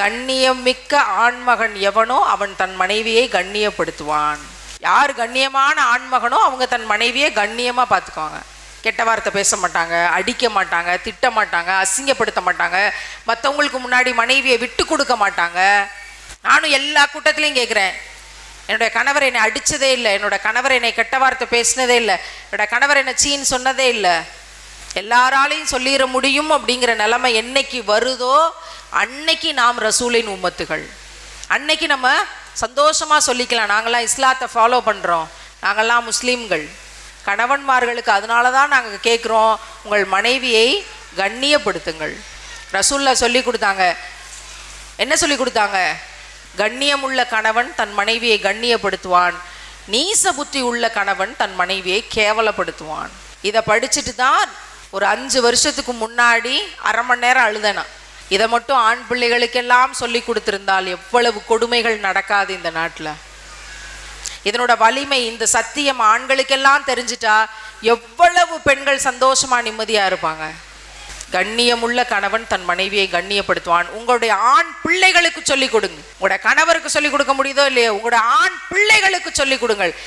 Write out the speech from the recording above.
கண்ணியம் மிக்க ஆண்மகன் எவனோ அவன் தன் மனைவியை கண்ணியப்படுத்துவான். யார் கண்ணியமான ஆண்மகனோ அவங்க தன் மனைவியை கண்ணியமாக பார்த்துக்குவாங்க. கெட்ட வார்த்தை பேச மாட்டாங்க அடிக்க மாட்டாங்க திட்ட மாட்டாங்க அசிங்கப்படுத்த மாட்டாங்க. மற்றவங்களுக்கு முன்னாடி மனைவியை விட்டு கொடுக்க மாட்டாங்க. நானும் எல்லா கூட்டத்திலையும் கேட்குறேன் என்னுடைய கணவர் என்னை அடித்ததே இல்லை. என்னோட கணவர் என்னை கெட்ட வார்த்தை பேசினதே இல்லை. என்னோட கணவர் என்னை சீன்னு சொன்னதே இல்லை. எல்லாராலையும் சொல்லிட முடியும் அப்படிங்கிற நிலைமை என்னைக்கு வருதோ அன்னைக்கு நாம் ரசூலின் உம்மத்துகள். அன்னைக்கு நம்ம சந்தோஷமாக சொல்லிக்கலாம். நாங்களாம் இஸ்லாத்தை ஃபாலோ பண்ணுறோம் நாங்கள்லாம் முஸ்லீம்கள். கணவன்மார்களுக்கு அதனால தான் நாங்கள் கேட்குறோம் உங்கள் மனைவியை கண்ணியப்படுத்துங்கள். ரசூல்லா சொல்லி கொடுத்தாங்க. என்ன சொல்லி கொடுத்தாங்க? கண்ணியமுள்ள கணவன் தன் மனைவியை கண்ணியப்படுத்துவான். நீச புத்தி உள்ள கணவன் தன் மனைவியை கேவலப்படுத்துவான். இதை படிச்சுட்டு தான் ஒரு அஞ்சு வருஷத்துக்கு முன்னாடி அரை மணி நேரம் அழுதேனா? இதை மட்டும் ஆண் பிள்ளைகளுக்கெல்லாம் சொல்லி கொடுத்திருந்தால் எவ்வளவு கொடுமைகள் நடக்காது இந்த நாட்டில். இதனோட வலிமை இந்த சத்தியம் ஆண்களுக்கெல்லாம் தெரிஞ்சிட்டா எவ்வளவு பெண்கள் சந்தோஷமா நிம்மதியா இருப்பாங்க. கண்ணியமுள்ள கணவன் தன் மனைவியை கண்ணியப்படுத்துவான். உங்களுடைய ஆண் பிள்ளைகளுக்கு சொல்லிக் கொடுங்க. உங்களோட கணவருக்கு சொல்லிக் கொடுக்க முடியுதோ இல்லையோ உங்களோட ஆண் பிள்ளைகளுக்கு சொல்லிக் கொடுங்கள்.